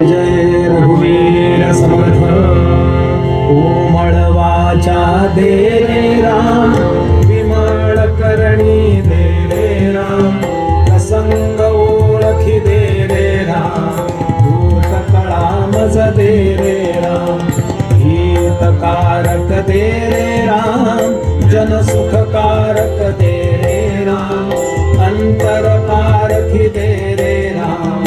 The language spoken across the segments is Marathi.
जय रघुवीर समर्थ कोमळवाचा दे राम विमळ करणी दे राम प्रसंग ओळखी देणे राम भूत कळा मज राम हितकारक कारक देणे राम जन सुखकारक दे रे राम अंतर पारखी राम.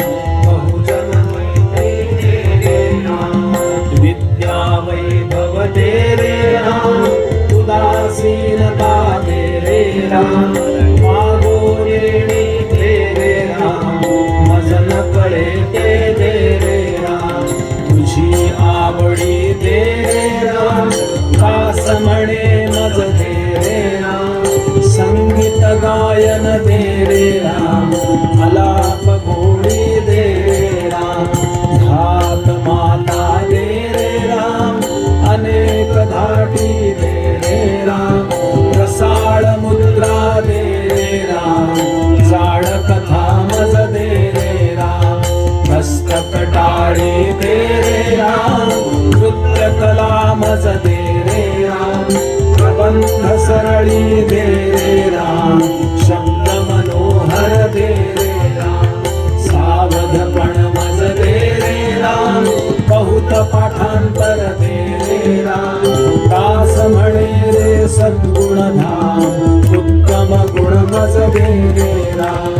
उदासीनता दे रे राम रे राम कळे ते दे रे राम तुझी आवडी दे रे राम म्हणे मज दे रे राम संगीत गायन कला रे राम प्रबंध सरळी दे रे राम शब्द मनोहर दे रे राम सावधपण मज दे रे राम बहुत पाठांतर दे रे राम दास म्हणे रे सद्गुण धाम उत्तम गुण मज दे रे राम.